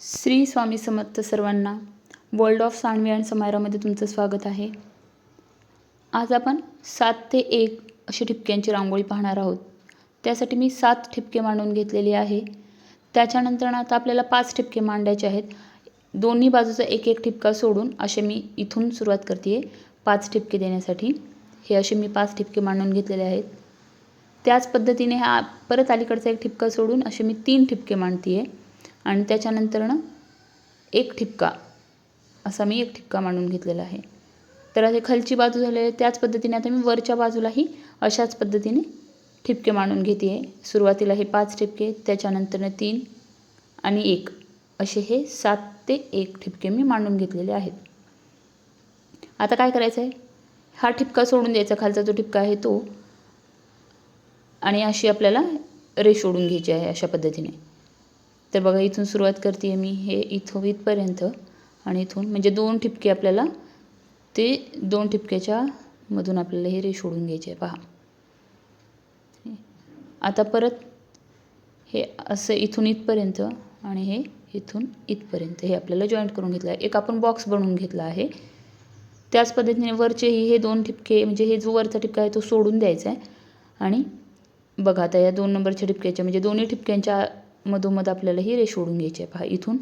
श्री स्वामी समर्थ सर्वांना world of Saanvi and समायरामध्ये तुमचं स्वागत आहे. आज आपण सात ते एक अशी ठिपक्यांची रांगोळी पाहणार आहोत. त्यासाठी मी सात ठिपके मांडून घेतलेली आहे. त्याच्यानंतर आता आपल्याला पाच ठिपके मांडायचे आहेत. दोन्ही बाजूचा एक एक ठिपका सोडून असे मी इथून सुरुवात करते आहे पाच ठिपके देण्यासाठी. हे असे मी पाच ठिपके मांडून घेतलेले आहेत. त्याच पद्धतीने हा परत अलीकडचा एक ठिपका सोडून असे मी तीन ठिपके मांडते आहे आणि त्याच्यानंतरनं एक ठिपका. असा मी एक ठिपका मांडून घेतलेला आहे. तर असे खालची बाजू झाले त्याच पद्धतीने आता मी वरच्या बाजूलाही अशाच पद्धतीने ठिपके मांडून घेते आहे. सुरुवातीला हे पाच ठिपके त्याच्यानंतरनं तीन आणि एक. असे हे सात ते एक ठिपके मी मांडून घेतलेले आहेत. आता काय करायचं आहे? हा ठिपका सोडून द्यायचा खालचा जो ठिपका आहे तो. आणि अशी आपल्याला रेष ओढून घ्यायची आहे अशा पद्धतीने. तर बघा इथून सुरुवात करते आहे मी हे इथं इथपर्यंत. आणि इथून म्हणजे दोन ठिपके आपल्याला ते दोन ठिपक्याच्या मधून आपल्याला हे रेष ओढून घ्यायचे आहे. पहा. आता परत हे असं इथून इथपर्यंत आणि हे इथून इथपर्यंत हे आपल्याला जॉईंट करून घेतलं आहे. एक आपण बॉक्स बनवून घेतला आहे. त्याच पद्धतीने वरचेही हे दोन ठिपके म्हणजे हे जो वरचा ठिपका आहे तो सोडून द्यायचा आहे. आणि बघा आता या दोन नंबरच्या ठिपक्याच्या म्हणजे दोन्ही ठिपक्यांच्या मधोमध आपल्याला ही रेष ओढून घ्यायची आहे. पहा इथून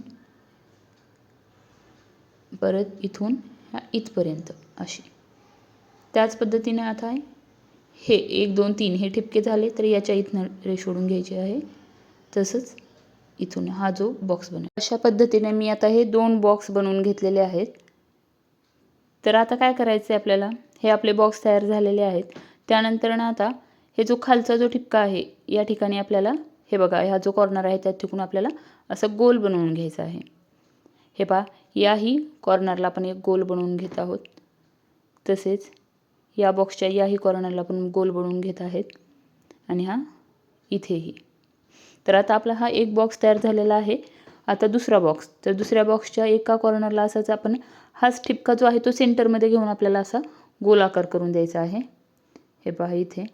परत इथून ह्या इथपर्यंत अशी. त्याच पद्धतीने आता आहे. हे एक दोन तीन हे ठिपके झाले तर याच्या इथनं रेष ओढून घ्यायची आहे. तसंच इथून हा जो बॉक्स बनव अशा पद्धतीने मी आता हे दोन बॉक्स बनवून घेतलेले आहेत. तर आता काय करायचं आहे आपल्याला? हे आपले बॉक्स तयार झालेले आहेत. त्यानंतर आता हे जो खालचा जो ठिपका आहे या ठिकाणी आपल्याला हे बघा हा जो कॉर्नर आहे त्या ठिकून आपल्याला असं गोल बनवून घ्यायचं आहे. हे पहा याही कॉर्नरला आपण एक गोल बनवून घेत आहोत. तसेच या बॉक्सच्या याही कॉर्नरला आपण गोल बनवून घेत आहेत. आणि हा इथेही. तर आता आपला हा एक बॉक्स तयार झालेला आहे. आता दुसरा बॉक्स तर दुसऱ्या बॉक्सच्या एका कॉर्नरला असाच आपण हाच ठिपका जो आहे तो सेंटरमध्ये घेऊन आपल्याला असा गोलाकार करून द्यायचा आहे. हे पहा इथे.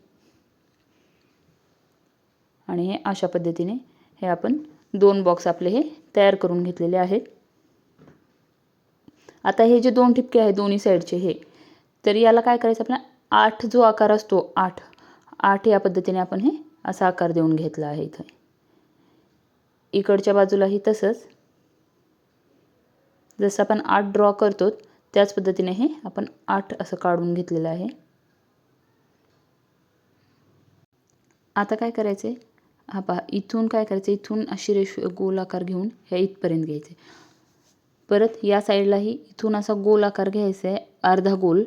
आणि हे अशा पद्धतीने हे आपण दोन बॉक्स आपले हे तयार करून घेतलेले आहेत. आता हे जे दोन ठिपके आहेत दोन्ही साईडचे हे तर याला काय करायचं आपल्याला आठ जो आकार असतो आठ आठ या पद्धतीने आपण हे असा आकार देऊन घेतला आहे इथं. इकडच्या बाजूलाही तसंच. जसं आपण आठ ड्रॉ करतो त्याच पद्धतीने हे आपण आठ असं काढून घेतलेलं आहे. आता काय करायचं आहे हा पहा इथून काय करायचं? इथून अशी रेश गोल आकार घेऊन ह्या इथपर्यंत घ्यायचे. परत या साईडलाही इथून असा गोल आकार घ्यायचा आहे अर्धा गोल.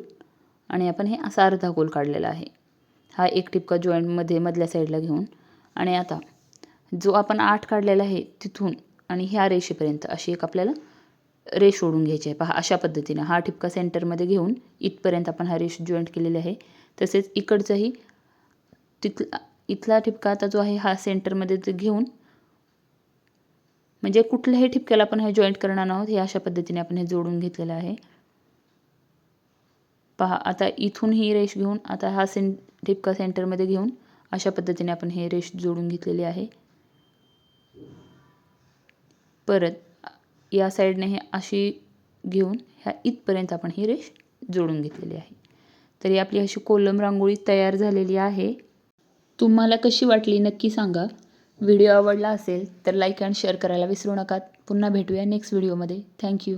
आणि आपण हे असा अर्धा गोल काढलेला आहे. हा एक टिपका जॉईंटमध्ये मधल्या साईडला घेऊन. आणि आता जो आपण आठ काढलेला आहे तिथून आणि ह्या रेषेपर्यंत अशी एक आपल्याला रेष ओढून घ्यायची आहे. पहा अशा पद्धतीने हा ठिपका सेंटरमध्ये घेऊन इथपर्यंत आपण हा रेष जॉईंट केलेली आहे. तसेच इकडचंही तिथला इथला ठिपका आता जो आहे हा सेंटरमध्ये घेऊन म्हणजे कुठल्याही ठिपक्याला आपण हे जॉईंट करणार आहोत हे अशा पद्धतीने आपण हे जोडून घेतलेलं आहे. पहा आता इथून ही रेश घेऊन आता हा सें ठिपका सेंटरमध्ये घेऊन अशा पद्धतीने आपण हे रेश जोडून घेतलेली आहे. परत या साईडने हे अशी घेऊन ह्या इथपर्यंत आपण ही रेश जोडून घेतलेली आहे. तर ही आपली अशी कोलम रांगोळी तयार झालेली आहे. तुम्हाला कशी वाटली नक्की सांगा. व्हिडिओ आवडला असेल तर लाईक अँड शेअर करायला विसरू नका. पुन्हा भेटूया नेक्स्ट व्हिडिओमध्ये. थँक्यू